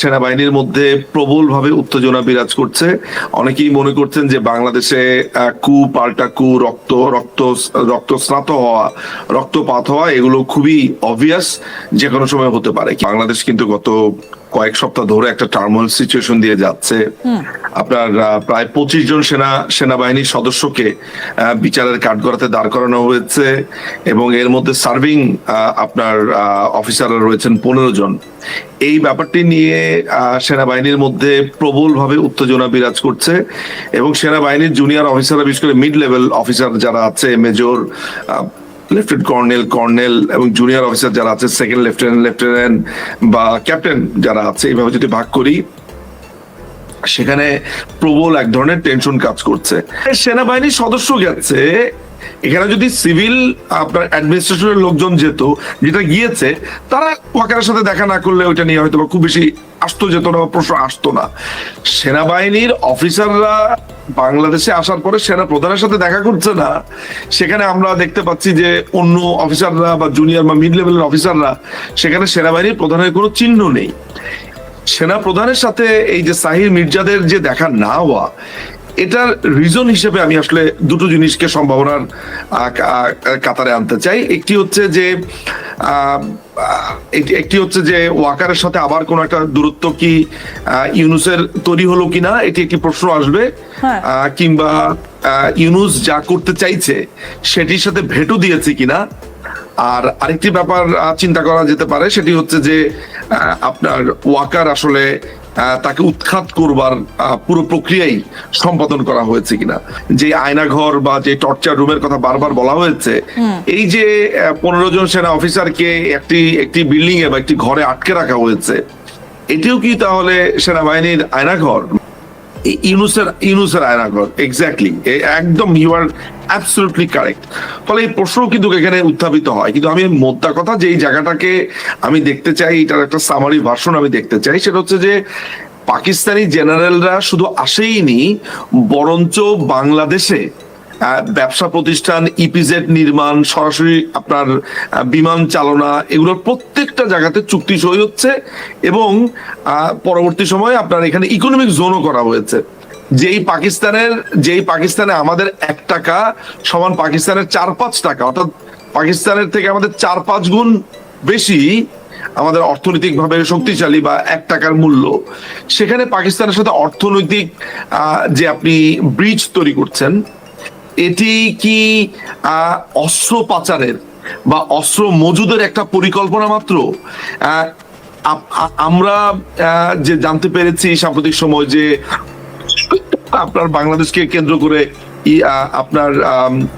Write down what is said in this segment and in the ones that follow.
সেনাবাহিনীর মধ্যে প্রবলভাবে উত্তেজনা বিরাজ করছে। অনেকেই মনে করছেন যে বাংলাদেশে কু, পাল্টা কু, রক্ত রক্ত রক্তস্নাত হওয়া, রক্তপাত হওয়া, এগুলো খুবই অবভিয়াস যে কোনো সময় হতে পারে। বাংলাদেশ কিন্তু গত কয়েক সপ্তাহ ধরে একটা টার্মোয়াল সিচুয়েশন দিয়ে যাচ্ছে। আপনার প্রায় পঁচিশ জন সেনা সেনাবাহিনীর সদস্যকে বিচারের কাঠগড়াতে দাঁড় করানো হয়েছে এবং এর মধ্যে সার্ভিং আপনার অফিসাররা রয়েছেন পনেরো জন। এই ব্যাপারটি নিয়ে আহ, সেনাবাহিনীর মধ্যে প্রবলভাবে উত্তেজনা বিরাজ করছে এবং সেনাবাহিনীর জুনিয়র অফিসাররা বিশেষ করে মিড লেভেল অফিসার যারা আছে মেজর লেফটেন্যান্ট কর্নেল কর্নেল এবং জুনিয়র অফিসার যারা আছে সেকেন্ড লেফটেন্যান্ট লেফটেন্যান্ট বা ক্যাপ্টেন যারা আছে এইভাবে যদি ভাগ করি, সেখানে প্রবল এক ধরনের টেনশন কাজ করছে। সেনাবাহিনীর সদস্য গেছে এখানে যদি সিভিল, আপনার অ্যাডমিনিস্ট্রেশনের লোকজন যেত, যেটা গিয়েছে, তারা ওয়াকারের সাথে দেখা না করলে ওইটা নিয়ে হয়তো খুব বেশি আসতো যেত না বা প্রশ্ন আসতো না। সেনাবাহিনীর অফিসাররা বাংলাদেশে আসার পরে সেনা প্রধানের সাথে দেখা করছে না। সেখানে আমরা দেখতে পাচ্ছি যে অন্য অফিসাররা বা জুনিয়র বা মিড লেভেলের অফিসাররা সেখানে সেনাবাহিনীর প্রধানের কোনো চিহ্ন নেই। সেনা প্রধানের সাথে এই যে সাহির মির্জাদের যে দেখা না হওয়া এটার রিজন হিসেবে আমি আসলে দুটো জিনিসকে সম্ভাবনার কাতারে আনতে চাই। একটি হচ্ছে যে একটি- হচ্ছে যে ওয়াকারের সাথে আবার কোন একটা দূরত্ব কি ইউনুসের তৈরি হলো কিনা এটি একটি প্রশ্ন আসবে। হ্যাঁ। আহ, কিংবা ইউনুস যা করতে চাইছে সেটির সাথে ভেটো দিয়েছে কিনা। আর আরেকটি ব্যাপার চিন্তা করা যেতে পারে সেটি হচ্ছে যে আহ, আপনার ওয়াকার আসলে তাকে উৎখাত করবার পুরো প্রক্রিয়াই সম্পাদন করা হয়েছে কিনা। যে আয়নাঘর বা যে টর্চার রুমের কথা বারবার বলা হয়েছে এই যে পনেরো জন সেনা অফিসারকে একটি একটি বিল্ডিং এ বা একটি ঘরে আটকে রাখা হয়েছে এটিও কি তাহলে সেনাবাহিনীর আয়নাঘর? ইউনুসের ইউনুসের আয়নাঘর এক্স্যাক্টলি একদম ইউ আর অ্যাবসলুটলি কারেক্ট ফলে এই প্রশ্ন কিন্তু এখানে উত্থাপিত হয়। কিন্তু আমি মোদ্দা কথা যে এই জায়গাটাকে আমি দেখতে চাই, এটার একটা সামারি ভার্সন আমি দেখতে চাই, সেটা হচ্ছে যে পাকিস্তানি জেনারেলরা শুধু আসেইনি বরঞ্চ বাংলাদেশে ব্যবসা প্রতিষ্ঠান ইপিজেড নির্মাণ, সরাসরি আপনার বিমান চালনা, এগুলোর প্রত্যেকটা জায়গাতে চুক্তি সই হচ্ছে এবং পরবর্তী সময়ে আপনার এখানে ইকোনমিক জোনও করা হয়েছে। যেই পাকিস্তানের, যেই পাকিস্তানে আমাদের এক টাকা সমান পাকিস্তানের চার পাঁচ টাকা, অর্থাৎ পাকিস্তানের থেকে আমাদের চার পাঁচ গুণ বেশি আমাদের অর্থনৈতিকভাবে শক্তিশালী বা এক টাকার মূল্য, সেখানে পাকিস্তানের সাথে অর্থনৈতিক যে আপনি ব্রিজ তৈরি করছেন এটি কি অস্ত্র পাচারের বা অস্ত্র মজুদের একটা পরিকল্পনা মাত্র? আমরা যে জানতে পেরেছি সাম্প্রতিক সময় যে আপনার বাংলাদেশকে কেন্দ্র করে আপনার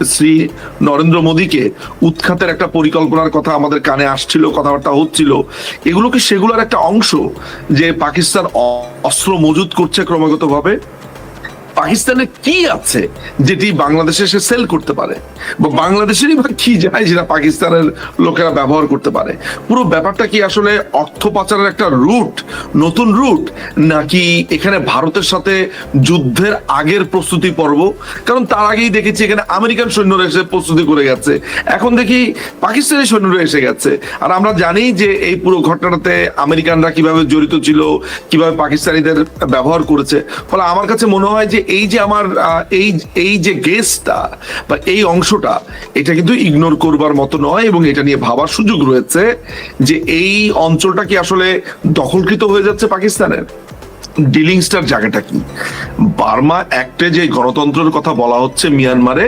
শ্রী নরেন্দ্র মোদীকে উৎখাতের একটা পরিকল্পনার কথা আমাদের কানে আসছিল, কথাবার্তা হচ্ছিল। এগুলো কি সেগুলোর একটা অংশ যে পাকিস্তান অস্ত্র মজুত করছে ক্রমাগত ভাবে পাকিস্তানে কি আছে যেটি বাংলাদেশে সে সেল করতে পারে? বা বাংলাদেশেরই বা কি যায় যেটা পাকিস্তানের লোকেরা ব্যবহার করতে পারে? পুরো ব্যাপারটা কি আসলে অর্থ পাচারের একটা রুট নতুন রুট নাকি এখানে ভারতের সাথে যুদ্ধের আগের প্রস্তুতি পর্ব? কারণ তার আগেই দেখেছি এখানে আমেরিকান সৈন্যরা এসে প্রস্তুতি করে গেছে। এখন দেখি পাকিস্তানি সৈন্যরা এসে গেছে। আর আমরা জানি যে এই পুরো ঘটনাটাতে আমেরিকানরা কীভাবে জড়িত ছিল, কীভাবে পাকিস্তানিদের ব্যবহার করেছে। ফলে আমার কাছে মনে হয় যে এই যে আমার এই এই যে গেসটা বা এই অংশটা, এটা কিন্তু ইগনোর করবার মতো নয় এবং এটা নিয়ে ভাবার সুযোগ রয়েছে যে এই অঞ্চলটা কি আসলে দখলকৃত হয়ে যাচ্ছে পাকিস্তানের? ডিলিংসটার জায়গাটা কি? বার্মা অ্যাক্টে যে গণতন্ত্রের কথা বলা হচ্ছে মিয়ানমারে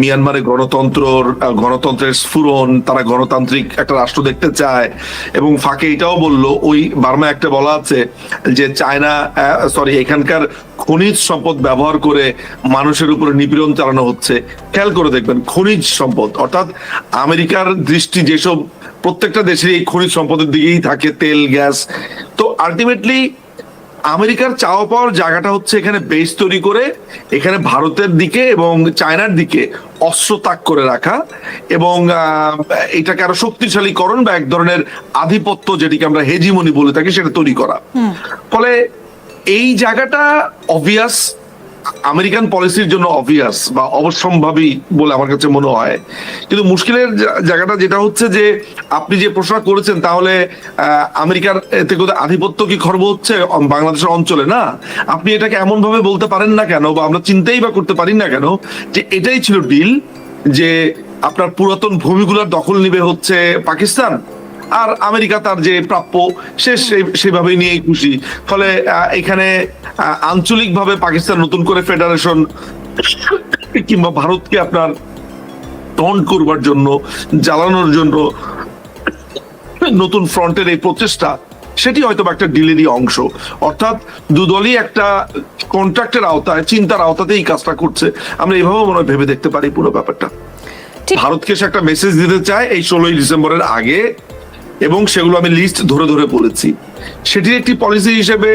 মিয়ানমারে গণতন্ত্রর গণতন্ত্রের স্ফুরন তারা গণতান্ত্রিক একটা রাষ্ট্র দেখতে চায় এবং ফাঁকে এটাও বলল ওই বার্মা একটা বলা আছে যে চায়না সরি এখানকার খনিজ সম্পদ ব্যবহার করে মানুষের উপরে নিপীড়ন চালানো হচ্ছে। খেয়াল করে দেখবেন খনিজ সম্পদ অর্থাৎ আমেরিকার দৃষ্টি যেসব প্রত্যেকটা দেশের এই খনিজ সম্পদের দিকেই থাকে তেল গ্যাস। তো আলটিমেটলি আমেরিকার চাওয়া পাওয়ার জায়গাটা হচ্ছে এখানে বেস তৈরি করে এখানে ভারতের দিকে এবং চায়নার দিকে অস্ত্র তাক করে রাখা এবং আহ, এটাকে আরও শক্তিশালীকরণ বা এক ধরনের আধিপত্য যেটিকে আমরা হেজিমনি বলে থাকি সেটা তৈরি করা। ফলে এই জায়গাটা অবভিয়াস আমেরিকান পলিসির জন্য অবভিয়াস বা অবশ্যম্ভাবী বলে আমার কাছে মনে হয়। কিন্তু মুশকিলের জায়গাটা যেটা হচ্ছে যে, আপনি যে প্রশ্ন করেছেন, তাহলে আমেরিকার এতে করে আধিপত্য কি খর্ব হচ্ছে বাংলাদেশের অঞ্চলে? না। আপনি এটাকে এমন ভাবে বলতে পারেন না কেন, বা আমরা চিন্তাই বা করতে পারি না কেন, যে এটাই ছিল ডিল যে আপনার পুরাতন ভূমিগুলোর দখল নিবে হচ্ছে পাকিস্তান। আর আমেরিকা তার যে প্রাপ্য সে সেভাবেই নিয়েই খুশি। ফলে এখানে আঞ্চলিকভাবে পাকিস্তান নতুন করে ফেডারেশন কিংবা ভারতকে আপনার টন্ট করবার জন্য জ্বালানোর জন্য নতুন ফ্রন্টের এই প্রচেষ্টা সেটি হয়তো একটা ডিলেরই অংশ। অর্থাৎ দুদলই একটা কন্ট্রাক্টের আওতায় চিন্তার আওতাতে এই কাজটা করছে। আমরা এইভাবে মনে হয় ভেবে দেখতে পারি পুরো ব্যাপারটা। ভারতকে সে একটা মেসেজ দিতে চায় এই ষোলোই ডিসেম্বরের আগে। এবং সেগুলো আমি লিস্ট ধরে ধরে বলেছি। সেটির একটি পলিসি হিসেবে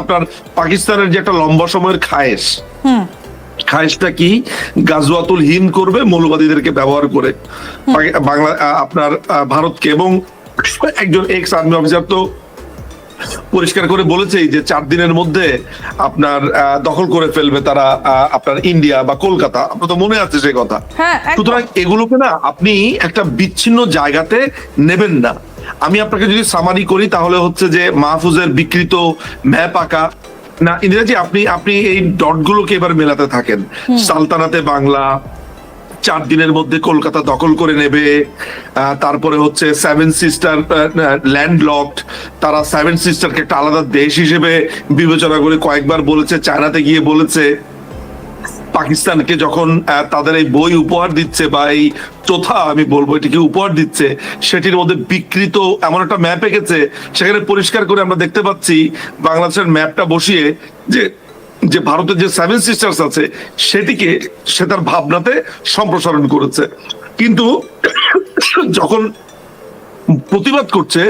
আপনার পাকিস্তানের যে একটা লম্বা সময়ের খায়েশ খায়েশটা কি? গাজওয়াতুল হিম করবে মৌলবাদীদেরকে ব্যবহার করে। বাংলা আপনার ভারতকে এবং একজন এক্স আর্মি অফিসার তো পরিষ্কার করে বলেছেই যে চার দিনের মধ্যে আপনার দখল করে ফেলবে তারা আপনার ইন্ডিয়া বা কলকাতা। আপনার তো মনে আছে সেই কথা। হ্যাঁ, সুতরাং এগুলোকে না আপনি একটা বিচ্ছিন্ন জায়গাতে নেবেন না। আমি আপনাকে যদি সামারি করি তাহলে হচ্ছে যে মাহফুজের বিকৃত ম্যাপ আঁকা। না ইন্দিরাজি আপনি আপনি এই ডটগুলোকে এবার মেলাতে থাকেন। সালতানাতে বাংলা চার দিনের মধ্যে কলকাতা দখল করে নেবে। তারপরে হচ্ছে সেভেন সিস্টার ল্যান্ড লকড তারা সেভেন সিস্টারকে একটা আলাদা দেশ হিসেবে বিবেচনা করে কয়েকবার বলেছে, চায়নাতে গিয়ে বলেছে। পাকিস্তানকে যখন তাদের এই বই উপহার দিচ্ছে বা এই চোথা আমি বলব এটিকে উপহার দিচ্ছে, সেটির মধ্যে বিকৃত এমন একটা ম্যাপ এঁকেছে, সেখানে পরিষ্কার করে আমরা দেখতে পাচ্ছি বাংলাদেশের ম্যাপটা বসিয়ে যে যে ভারতের যে সেভেন সিস্টার্স আছে, সেটিকে সে তার ভাবনাতে সম্প্রসারণ করেছে। কিন্তু যখন প্রতিবাদ করছে,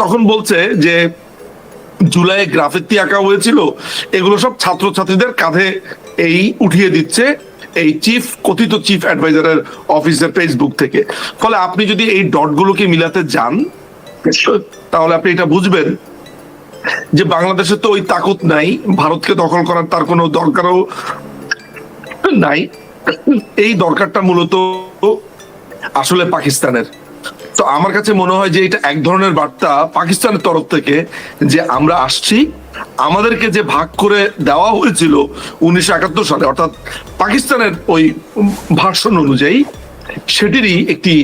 তখন বলছে যে জুলাই গ্রাফিতি আঁকা হয়েছিল, এগুলো সব ছাত্রছাত্রীদের কাঁধে এই উঠিয়ে দিচ্ছে এই চিফ কথিত চিফ অ্যাডভাইজারের অফিসের ফেসবুক থেকে। ফলে আপনি যদি এই ডটগুলোকে মিলাতে যান, তাহলে আপনি এটা বুঝবেন যে বাংলাদেশে তো ওই তাকত নাই, ভারতকে দখল করার তার কোনো দরকারও নাই। এই দরকারটা মূলত আসলে পাকিস্তানের। তো আমার কাছে মনে হয় যে এটা এক ধরনের বার্তা পাকিস্তানের তরফ থেকে যে আমরা আসছি, আমাদেরকে যে ভাগ করে দেওয়া হয়েছিল উনিশশো একাত্তর সালে, অর্থাৎ পাকিস্তানের ওই ভাষণ অনুযায়ী, সেটিরই একটি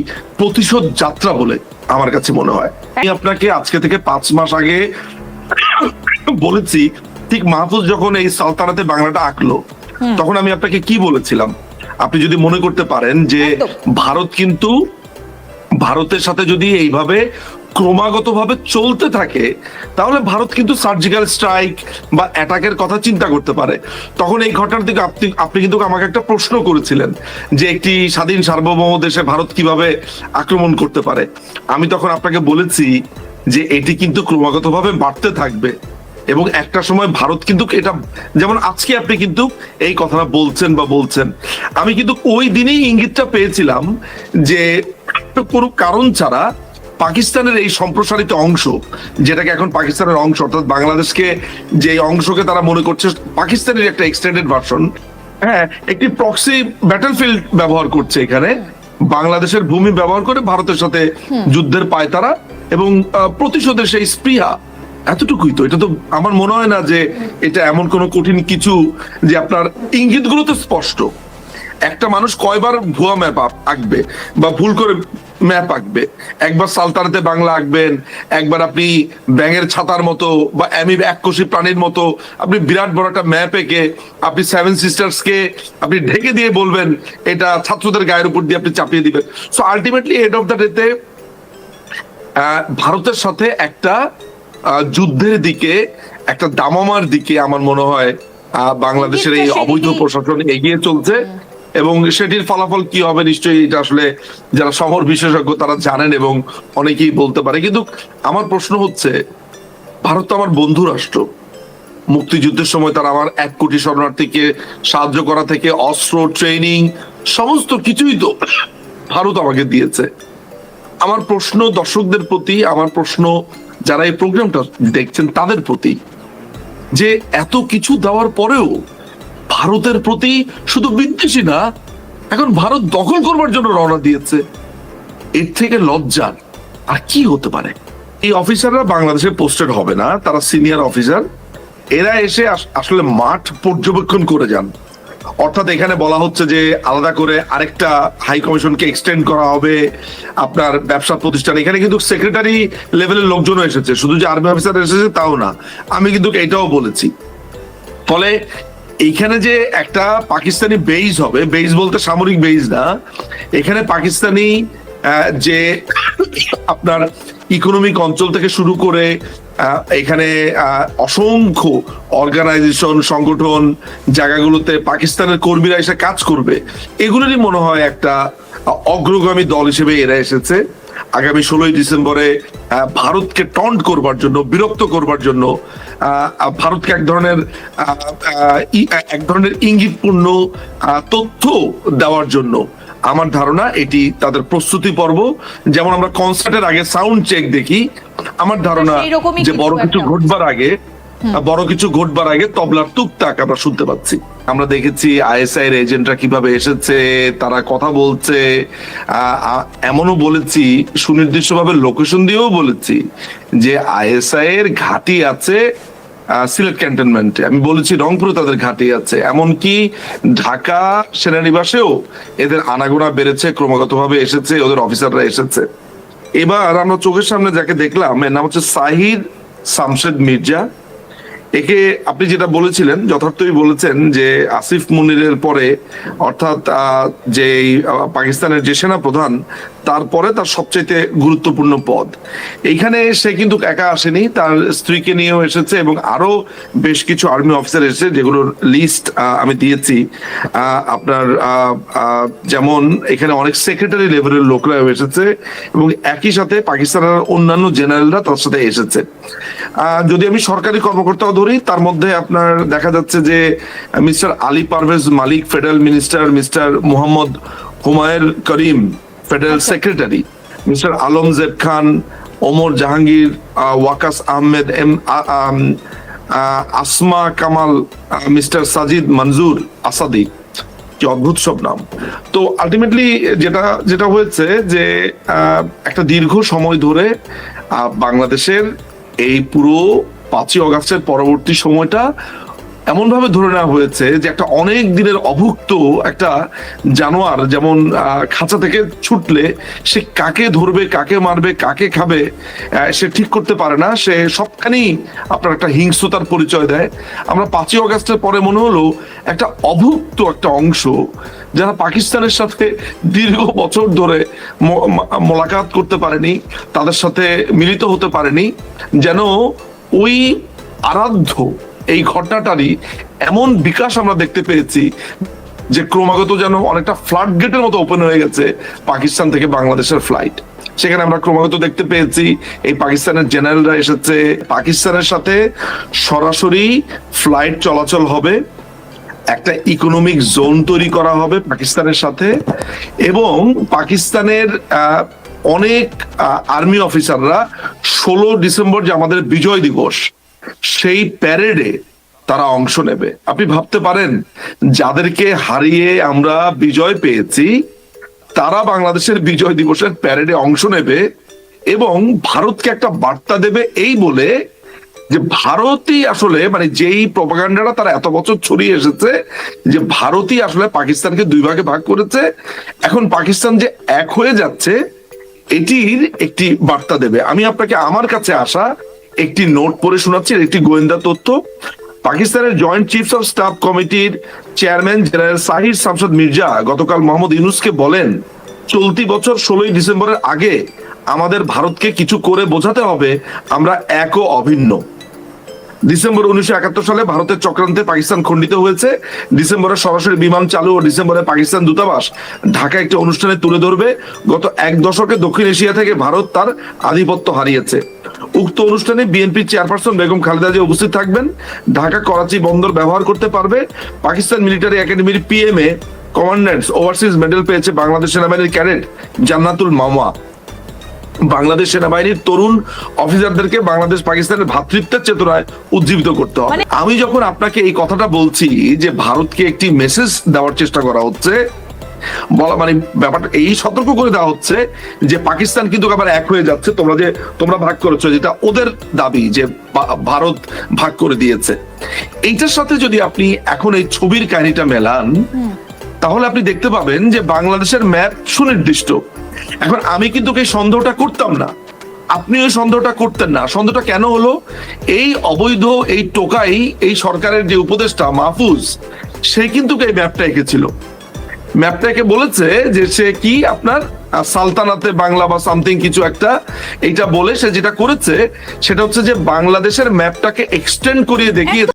প্রতিশোধ যাত্রা বলে আমার কাছে মনে হয়। আপনাকে আজকে থেকে পাঁচ মাস আগে বলেছি ঠিক মাহফুজ যখন এই সালতানাতে বাংলাটা আঁকলো তখন আমি আপনাকে কি বলেছিলাম? আপনি যদি মনে করতে পারেন যে ভারত কিন্তু ভারতের সাথে যদি এইভাবে ক্রমাগতভাবে চলতে থাকে তাহলে ভারত কিন্তু সার্জিক্যাল স্ট্রাইক বা অ্যাটাকের কথা চিন্তা করতে পারে। তখন এই ঘটনার দিকে আপনি আপনি কিন্তু আমাকে একটা প্রশ্ন করেছিলেন যে একটি স্বাধীন সার্বভৌম দেশে ভারত কীভাবে আক্রমণ করতে পারে? আমি তখন আপনাকে বলেছি যে এটি কিন্তু ক্রমাগতভাবে বাড়তে থাকবে। এবং একটা সময় ভারত কিন্তু এটা যেমন আজকে আপনি কিন্তু এই কথাটা বলছেন বা বলছেন। আমি কিন্তু ওই দিনেই ইঙ্গিতটা পেয়েছিলাম যে কোনো কারণ ছাড়া পাকিস্তানের এই সম্প্রসারিত অংশ যেটাকে এখন পাকিস্তানের অংশ অর্থাৎ বাংলাদেশকে যে অংশকে তারা মনে করছে পাকিস্তানের একটা এক্সটেন্ডেড ভার্সন হ্যাঁ একটি প্রক্সি ব্যাটলফিল্ড ব্যবহার করছে এখানে। বাংলাদেশের ভূমি ব্যবহার করে ভারতের সাথে যুদ্ধের পায়তারা এবং প্রতিশোধের সেই স্পৃহা এতটুকুই তো। এটা তো আমার মনে হয় না যে এটা এমন কোনো কঠিন কিছু যে আপনার ইঙ্গিতগুলো তো স্পষ্ট। একটা মানুষ কয়বার ভুয়া ম্যাপ আঁকবে বা ভুল করে ম্যাপ আঁকবে? একবার সালতানাতে বাংলা আঁকবেন, একবার আপনি ব্যাঙের ছাতার মতো বা অ্যামি এককোষী প্রাণীর মতো আপনি বিরাট বড় একটা ম্যাপ এঁকে আপনি সেভেন সিস্টার্স কে আপনি ঢেকে দিয়ে বলবেন, এটা ছাত্রদের গায়ের উপর দিয়ে আপনি চাপিয়ে দিবেন। So ultimately end of the ডেতে ভারতের সাথে একটা যুদ্ধের দিকে একটা দামামার দিকে আমার মনে হয় বাংলাদেশের এই অবৈধ প্রশাসন এগিয়ে চলছে এবং সেটির ফলাফল কি হবে নিশ্চয়ই এটা আসলে যারা সমর বিশেষজ্ঞ তারা জানেন এবং অনেকেই বলতে পারে। কিন্তু আমার প্রশ্ন হচ্ছে ভারত তো আমার বন্ধু রাষ্ট্র। মুক্তিযুদ্ধের সময় তারা আমার এক কোটি শরণার্থীকে সাহায্য করা থেকে অস্ত্র ট্রেনিং সমস্ত কিছুই তো ভারত আমাকে দিয়েছে। আমার প্রশ্ন দর্শকদের প্রতি, আমার প্রশ্ন যারা এই প্রোগ্রামটা দেখছেন তাদের প্রতি যে এত কিছু দেওয়ার পরেও ভারতের প্রতি শুধু বিদ্বেষী না, এখন ভারত দখল করবার জন্য রওনা দিয়েছে। এর থেকে লজ্জার আর কি হতে পারে? এই অফিসাররা বাংলাদেশে পোস্টেড হবে না, তারা সিনিয়র অফিসার এরা এসে আস- আসলে মাঠ পর্যবেক্ষণ করে যান। অর্থাৎ এখানে বলা হচ্ছে যে আলাদা করে আরেকটা হাই কমিশনকে এক্সটেন্ড করা হবে আপনার ব্যবসা প্রতিষ্ঠান। এখানে কিন্তু সেক্রেটারি লেভেলের লোকজনও এসেছে। শুধু যে আর্মি অফিসার এসেছে তাও না। আমি কিন্তু এটাও বলেছি। ফলে এইখানে যে একটা পাকিস্তানি বেইজ হবে বেইজ বলতে সামরিক বেইজ না, এখানে পাকিস্তানি যে আপনার ইকোনমিক অঞ্চল থেকে শুরু করে এখানে অসংখ্য অর্গানাইজেশন সংগঠন, জায়গাগুলোতে পাকিস্তানের কর্মীরা এসে কাজ করবে। এগুলোরই মনে হয় একটা অগ্রগামী দল হিসেবে এরা এসেছে। আগামী ষোলোই ডিসেম্বরে ভারতকে টন্ট করবার জন্য, বিরক্ত করবার জন্য ভারতকে এক ধরনের এক ধরনের ইঙ্গিতপূর্ণ তথ্য দেওয়ার জন্য আমার ধারণা এটি তাদের প্রস্তুতি পর্ব। যেমন আমরা কনসার্টের আগে সাউন্ড চেক দেখি। আমার ধারণা যে বড় কিছু ঘটবার আগে বড় কিছু ঘটবার আগে তবলার টুকটাক আমরা শুনতে পাচ্ছি। আমরা দেখেছি আইএসআই এর এজেন্টরা কীভাবে এসেছে তারা কথা বলছে। এমনও বলেছি সুনির্দিষ্টভাবে লোকেশন দিয়েও বলেছি যে আইএসআই এর ঘাঁটি আছে সিলেট ক্যান্টনমেন্টে। আমি বলেছি রংপুরে তাদের ঘাঁটি আছে। এমনকি ঢাকা সেনানিবাসেও এদের আনাগোনা বেড়েছে, ক্রমাগতভাবে এসেছে, ওদের অফিসাররা এসেছে। এবার আমরা চোখের সামনে যাকে দেখলাম, এর নাম হচ্ছে সাহিদ শামশেদ মির্জা। একে আপনি যেটা বলেছিলেন, যথার্থই বলেছেন যে আসিফ মুনিরের পরে, অর্থাৎ যে পাকিস্তানের যে সেনা প্রধান তারপরে তার সবচাইতে গুরুত্বপূর্ণ পদ। এইখানে সে কিন্তু একা আসেনি, তার স্ত্রীকে নিয়েও এসেছে এবং আরও বেশ কিছু আর্মি অফিসার এসেছে, যেগুলোর লিস্ট আমি দিয়েছি। আপনার যেমন এখানে অনেক সেক্রেটারি লেভেলের লোকরাও এসেছে এবং একই সাথে পাকিস্তানের অন্যান্য জেনারেলরা তার সাথে এসেছে। যদি আমি সরকারি কর্মকর্তাও ধরি তার মধ্যে আপনার দেখা যাচ্ছে যে mister Ali Pervez Malik federal minister mister Mohammad Humayun Karim federal secretary mister Alam Zeb Khan Omar Jahangir Waqas Ahmed M Asma Kamal mister Sajid Manzoor Asadi. কি অদ্ভুত সব নাম। তো আলটিমেটলি যেটা যেটা হয়েছে যে আহ, একটা দীর্ঘ সময় ধরে বাংলাদেশের এই পুরো পাঁচই অগাস্টের পরবর্তী সময়টা এমন ভাবে ধরে নেওয়া হয়েছে যে একটা অনেক দিনের অভুক্ত একটা জানোয়ার যেমন খাঁচা থেকে ছুটলে সে কাকে ধরবে, কাকে মারবে, কাকে খাবে সে ঠিক করতে পারে না। সে সবখানেই আপনার একটা হিংস্রতার পরিচয় দেয়। আমরা পাঁচই অগাস্টের পরে মনে হলো একটা অভুক্ত একটা অংশ যারা পাকিস্তানের সাথে দীর্ঘ বছর ধরে মোলাকাত করতে পারেনি, তাদের সাথে মিলিত হতে পারেনি, যেন ওই আরাধ্য এই ঘটনাটারই এমন বিকাশ আমরা দেখতে পেয়েছি যে ক্রমাগত যেন অনেকটা ফ্লাড গেটের মতো ওপেন হয়ে গেছে পাকিস্তান থেকে বাংলাদেশের ফ্লাইট সেখানে আমরা ক্রমাগত দেখতে পেয়েছি, এই পাকিস্তানের জেনারেলরা এসেছে। পাকিস্তানের সাথে সরাসরি ফ্লাইট চলাচল হবে, একটা ইকোনমিক জোন তৈরি করা হবে পাকিস্তানের সাথে এবং পাকিস্তানের অনেক আর্মি অফিসাররা ষোলো ডিসেম্বর যে আমাদের বিজয় দিবস, সেই প্যারেডে তারা অংশ নেবে। আপনি ভাবতে পারেন, যাদেরকে হারিয়ে আমরা বিজয় পেয়েছি, তারা বাংলাদেশের বিজয় দিবসের প্যারেডে অংশ নেবে এবং ভারতকে একটা বার্তা দেবে এই বলে যে ভারতই আসলে মানে যেই প্রপাগান্ডাটা তারা এত বছর ছড়িয়ে এসেছে, যে ভারতই আসলে পাকিস্তানকে দুই ভাগে ভাগ করেছে। এখন পাকিস্তান যে এক হয়ে যাচ্ছে এটির একটি বার্তা দেবে। আমি আপনাকে আমার কাছে আসা একটি নোট পড়ে শোনাচ্ছি একটি গোয়েন্দা তথ্য। পাকিস্তানের জয়েন্ট চিফস অফ স্টাফ কমিটির চেয়ারম্যান জেনারেল সাহির শামসাদ মির্জা গতকাল মোহাম্মদ ইউনুসকে বলেন, চলতি বছর ষোলোই ডিসেম্বরের আগে আমাদের ভারতকে কিছু করে বোঝাতে হবে, আমরা এক ও অভিন্ন। ডিসেম্বর উনিশশো একাত্তর সালে ভারতের চক্রান্তে পাকিস্তান খণ্ডিত হয়েছে। ডিসেম্বরে সরাসরি বিমান চালু ও ডিসেম্বরে পাকিস্তান দূতাবাস ঢাকা একটি অনুষ্ঠানে তুলে ধরবে। গত এক দশকে দক্ষিণ এশিয়া থেকে ভারত তার আধিপত্য হারিয়েছে। উক্ত অনুষ্ঠানে বিএনপি চেয়ারপারসন বেগম খালেদা জিয়া উপস্থিত থাকবেন। ঢাকা করাচি বন্দর ব্যবহার করতে পারবে। পাকিস্তান মিলিটারি একাডেমির পিএমএ কমান্ড্যান্টস ওভারসিজ মেডেল পেয়েছে বাংলাদেশ সেনাবাহিনীর ক্যাডেট জান্নাতুল মামা বাংলাদেশ সেনাবাহিনীর তরুণ অফিসারদেরকে বাংলাদেশ পাকিস্তানের ভ্রাতৃত্বের চেতনায় উজ্জীবিত করতে হবে। মানে- আমি যখন আপনাকে এই কথাটা বলছি যে ভারতকে একটি মেসেজ দেওয়ার চেষ্টা করা হচ্ছে বলা মানে ব্যাপারটা এই সতর্ক করে দেওয়া হচ্ছে যে পাকিস্তান কিন্তু আবার এক হয়ে যাচ্ছে। তোমরা যে তোমরা ভাগ করেছ যেটা ওদের দাবি যে ভারত ভাগ করে দিয়েছে। এইটার সাথে যদি আপনি এখন এই ছবির কাহিনীটা মেলান তাহলে আপনি দেখতে পাবেন যে বাংলাদেশের ম্যাপ সুনির্দিষ্ট। এখন আমি কিন্তু এই সন্দেহটা করতাম না। আপনি ওই সন্দেহটা করতেন না। সন্দেহটা কেন হলো? এই অবৈধ, এই টোকাই, এই সরকারের যে উপদেষ্টা মাহফুজ, সে কিন্তু এই ম্যাপটা এঁকেছিল। ম্যাপটাকে বলেছে যে সে কি আপনার সালতানাতে বাংলা বা সামথিং কিছু একটা এইটা বলে সে যেটা করেছে, সেটা হচ্ছে যে বাংলাদেশের ম্যাপটাকে এক্সটেন্ড করিয়ে দেখিয়ে